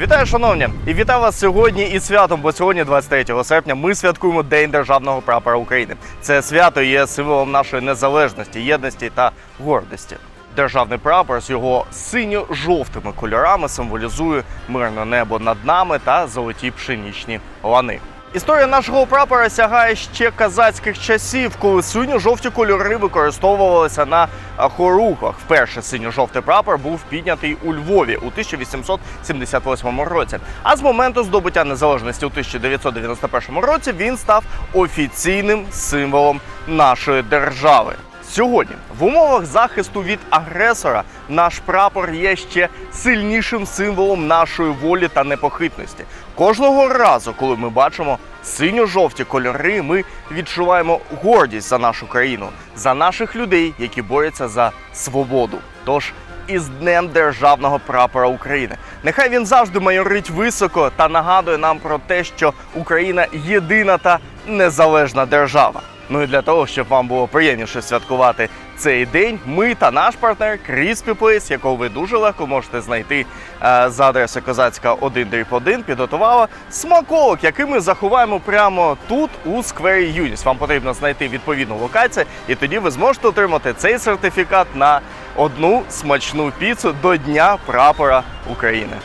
Вітаю, шановні, і вітаю вас сьогодні із святом, бо сьогодні, 23 серпня, ми святкуємо День державного прапора України. Це свято є символом нашої незалежності, єдності та гордості. Державний прапор з його синьо-жовтими кольорами символізує мирне небо над нами та золоті пшенічні лани. Історія нашого прапора сягає ще казацьких часів, коли синьо-жовті кольори використовувалися на хорухах. Вперше синьо-жовтий прапор був піднятий у Львові у 1878 році. А з моменту здобуття незалежності у 1991 році він став офіційним символом нашої держави. Сьогодні в умовах захисту від агресора наш прапор є ще сильнішим символом нашої волі та непохитності. Кожного разу, коли ми бачимо синьо-жовті кольори, ми відчуваємо гордість за нашу країну, за наших людей, які борються за свободу. Тож із Днем Державного прапора України. Нехай він завжди майорить високо та нагадує нам про те, що Україна єдина та незалежна держава. Ну і для того, щоб вам було приємніше святкувати цей день, ми та наш партнер Crispy Place, якого ви дуже легко можете знайти е, за адресою Козацька 1 1 підготувала смаколик, який ми заховаємо прямо тут, у сквері Юніс. Вам потрібно знайти відповідну локацію, і тоді ви зможете отримати цей сертифікат на одну смачну піцу до Дня прапора України.